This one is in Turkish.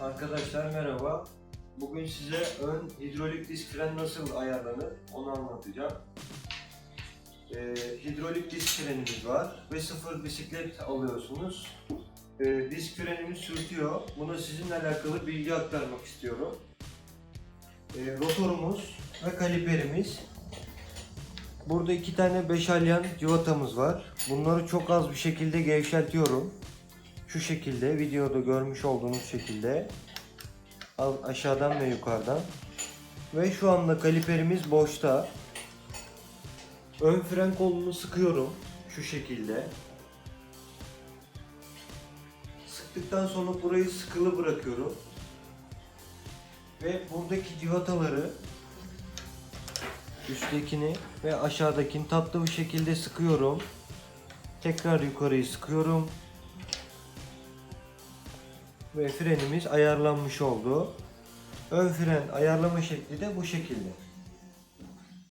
Arkadaşlar merhaba. Bugün size ön hidrolik disk fren nasıl ayarlanır onu anlatacağım. Ee, hidrolik disk frenimiz var ve sıfır bisiklet alıyorsunuz. Ee, disk frenimiz sürtüyor. Buna sizinle alakalı bilgi aktarmak istiyorum. Ee, rotorumuz ve kaliperimiz. Burada iki tane 5 alyan civatamız var. Bunları çok az bir şekilde gevşeltiyorum. Şu şekilde videoda görmüş olduğunuz şekilde aşağıdan ve yukarıdan. Ve şu anda kaliperimiz boşta. Ön fren kolunu sıkıyorum şu şekilde. Sıktıktan sonra burayı sıkılı bırakıyorum. Ve buradaki civataları üsttekini ve aşağıdakini tatlı bir şekilde sıkıyorum. Tekrar yukarıyı sıkıyorum ve frenimiz ayarlanmış oldu. Ön fren ayarlama şekli de bu şekilde.